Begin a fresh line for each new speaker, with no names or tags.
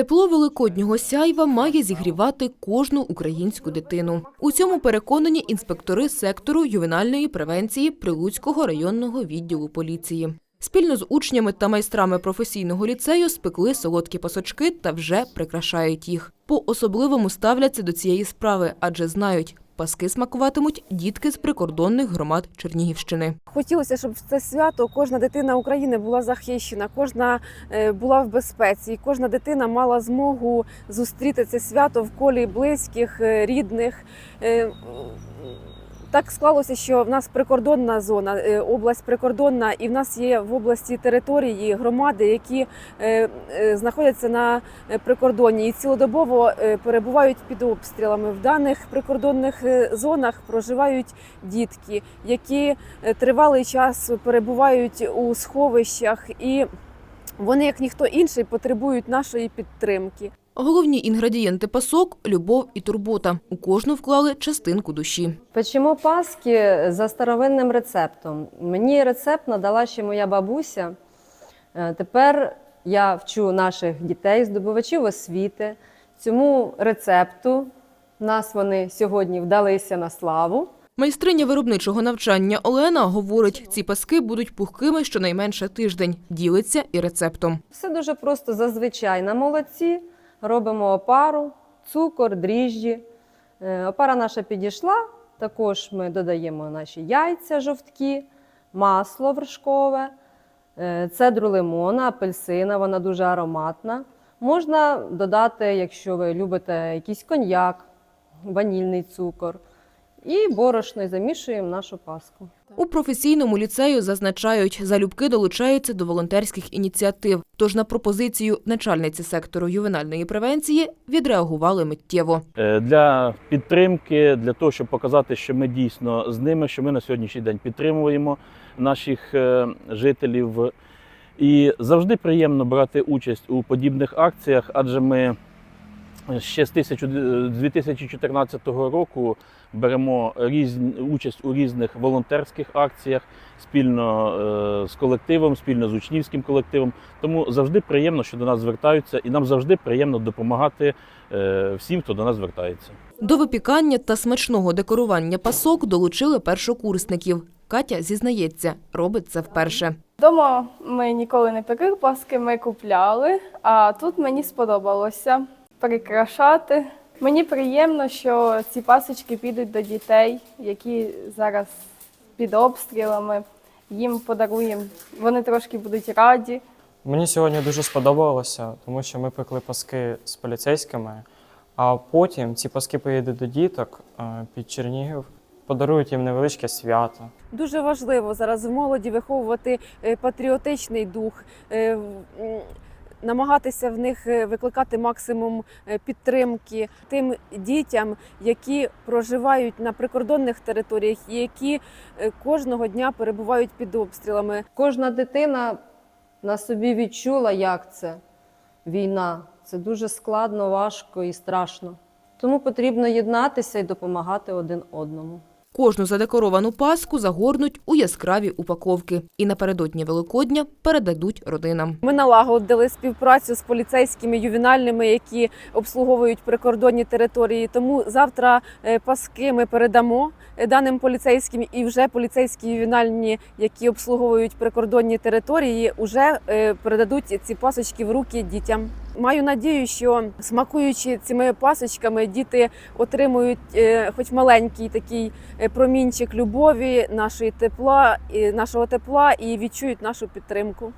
Тепло великоднього сяйва має зігрівати кожну українську дитину. У цьому переконані інспектори сектору ювенальної превенції Прилуцького районного відділу поліції. Спільно з учнями та майстрами професійного ліцею спекли солодкі пасочки та вже прикрашають їх. По-особливому ставляться до цієї справи, адже знають, паски смакуватимуть дітки з прикордонних громад Чернігівщини.
Хотілося, щоб в це свято кожна дитина України була захищена, кожна е, була в безпеці, і кожна дитина мала змогу зустріти це свято в колі близьких, е, рідних. Так склалося, що в нас прикордонна зона, е, область прикордонна, і в нас є в області території громади, які е, е, знаходяться на прикордонні і цілодобово перебувають під обстрілами. В даних прикордонних зонах проживають дітки, які тривалий час перебувають у сховищах, і вони, як ніхто інший, потребують нашої підтримки.
Головні інгредієнти пасок любов і турбота. У кожну вклали частинку душі.
Печемо паски за старовинним рецептом. Мені рецепт надала ще моя бабуся. Е, Тепер я вчу наших дітей, здобувачів освіти. Цьому рецепту нас вони сьогодні вдалися на славу.
Майстриня виробничого навчання Олена говорить, ці паски будуть пухкими щонайменше тиждень. Ділиться і рецептом.
Все дуже просто зазвичай на молоці. Робимо опару, цукор, дріжджі. Е, Опара наша підійшла. Також ми додаємо наші яйця жовткі, масло вершкове, е, цедру лимона, апельсина, вона дуже ароматна. Можна додати, якщо ви любите якийсь коньяк, ванільний цукор. І борошно і замішуємо нашу паску.
У професійному ліцею зазначають, залюбки долучаються до волонтерських ініціатив. Тож на пропозицію начальниці сектору ювенальної превенції відреагували миттєво.
Е, для підтримки, для того, щоб показати, що ми дійсно з ними, що ми на сьогоднішній день підтримуємо наших е, жителів. І завжди приємно брати участь у подібних акціях, адже ми ще з 1000 2014 року беремо різні, участь у різних волонтерських акціях спільно е, з колективом, спільно з учнівським колективом. Тому завжди приємно, що до нас звертаються, і нам завжди приємно допомагати е, всім, хто до нас звертається.
До випікання та смачного декорування пасок долучили першокурсників. Катя зізнається, робить це вперше.
Дома ми ніколи не пекли паски, ми купляли, а тут мені сподобалося прикрашати. Мені приємно, що ці пасочки підуть до дітей, які зараз під обстрілами. Їм подаруємо, вони трошки будуть раді.
Мені сьогодні дуже сподобалося, тому що ми пекли паски з поліцейськими, а потім ці паски поїдуть до діток е, під Чернігів, подарують їм невеличке свято.
Дуже важливо зараз в молоді виховувати е, патріотичний дух, е, намагатися в них е, викликати максимум е, підтримки тим дітям, які проживають на прикордонних територіях, і які е, кожного дня перебувають під обстрілами.
Кожна дитина на собі відчула, як це війна. Це дуже складно, важко і страшно. Тому потрібно єднатися і допомагати один одному.
Кожну задекоровану паску загорнуть у яскраві упаковки і напередодні Великодня передадуть родинам.
Ми налагодили співпрацю з поліцейськими ювенальними, які обслуговують прикордонні території. Тому завтра е, паски ми передамо е, даним поліцейським, і вже поліцейські ювенальні, які обслуговують прикордонні території, вже е, передадуть ці пасочки в руки дітям. Маю надію, що смакуючи цими пасочками, діти отримують е, хоч маленький такий е, промінчик любові, нашої тепла, нашого тепла і відчують нашу підтримку.